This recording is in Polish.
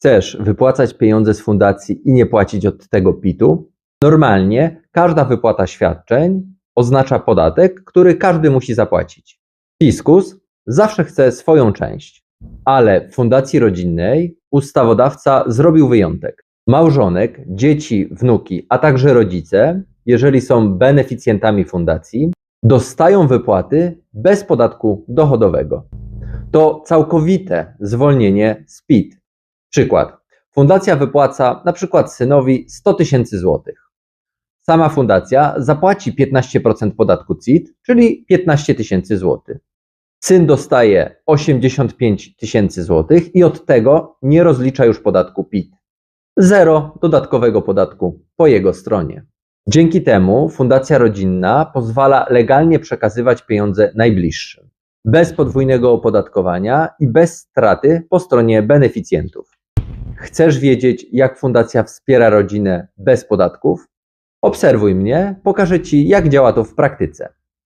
Chcesz wypłacać pieniądze z fundacji i nie płacić od tego PIT-u? Normalnie każda wypłata świadczeń oznacza podatek, który każdy musi zapłacić. Fiskus zawsze chce swoją część, ale w fundacji rodzinnej ustawodawca zrobił wyjątek. Małżonek, dzieci, wnuki, a także rodzice, jeżeli są beneficjentami fundacji, dostają wypłaty bez podatku dochodowego. To całkowite zwolnienie z PIT. Przykład. Fundacja wypłaca na przykład synowi 100 tysięcy złotych. Sama fundacja zapłaci 15% podatku CIT, czyli 15 tysięcy złotych. Syn dostaje 85 tysięcy złotych i od tego nie rozlicza już podatku PIT. Zero dodatkowego podatku po jego stronie. Dzięki temu fundacja rodzinna pozwala legalnie przekazywać pieniądze najbliższym, bez podwójnego opodatkowania i bez straty po stronie beneficjentów. Chcesz wiedzieć, jak fundacja wspiera rodzinę bez podatków? Obserwuj mnie, pokażę Ci, jak działa to w praktyce.